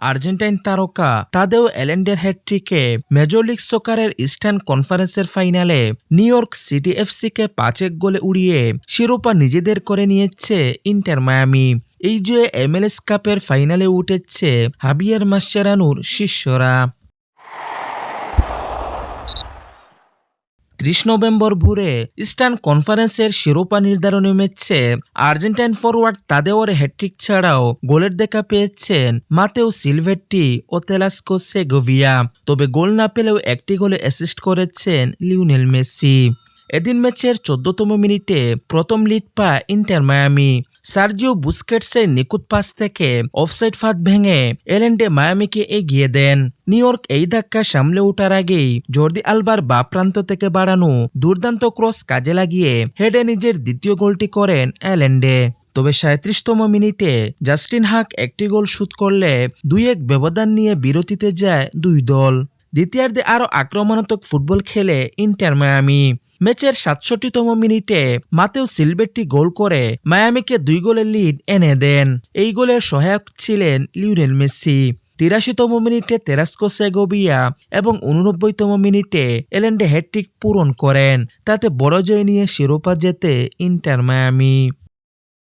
Argentine তারকা Tadeo এলেন্ডের হ্যাট্রিকে মেজর লিগ সকারের ইস্টার্ন কনফারেন্সের ফাইনালে নিউ ইয়র্ক সিটি এফসিকে পাঁচ এক গোলে উড়িয়ে শিরোপা নিজেদের করে নিয়েছে ইন্টার মায়ামি এই জয়ে এমএলএস কাপের ফাইনালে উঠেছে হাবিয়ার মাসেরানুর শিষ্যরা। ত্রিশ নভেম্বর ভোরে ইস্টার্ন কনফারেন্সের শিরোপা নির্ধারণী ম্যাচে আর্জেন্টাইন ফরওয়ার্ড তাদেওর হ্যাট্রিক ছাড়াও গোলের দেখা পেয়েছেন মাতেও সিলভেট্টি ও তেলাস্কো সেগোভিয়া। তবে গোল না পেলেও একটি গোলে অ্যাসিস্ট করেছেন লিওনেল মেসি। এদিন ম্যাচের চোদ্দতম মিনিটে প্রথম লিড পা ইন্টার মায়ামি। সার্জিও বুস্কেটসের নিকুত পাস থেকে অফসাইড ফাঁদ ভেঙে এলেন্ডে মায়ামিকে এগিয়ে দেন। নিউ ইয়র্ক এই ধাক্কা সামলে ওঠার আগেই জর্দি আলবার বা প্রান্ত থেকে বাড়ানো দুর্দান্ত ক্রস কাজে লাগিয়ে হেডে নিজের দ্বিতীয় গোলটি করেন এলেন্ডে। তবে সাঁত্রিশতম মিনিটে জাস্টিন হাক একটি গোল শুট করলে দুই এক ব্যবধান নিয়ে বিরতিতে যায় দুই দল। দ্বিতীয়ার্ধে আরও আক্রমণাত্মক ফুটবল খেলে ইন্টার মায়ামি। ম্যাচের সাতষট্টিতম মিনিটে মাতেও সিলবেটটি গোল করে মায়ামিকে দুই গোলের লিড এনে দেন। এই গোলের সহায়ক ছিলেন লিওনেল মেসি। তিরাশিতম মিনিটে তেরাস্কো সেগোবিয়া এবং উননব্বইতম মিনিটে এলেন্ডে হ্যাট্রিক পূরণ করেন। তাতে বড় জয় নিয়ে শিরোপা জেতে ইন্টার মায়ামি।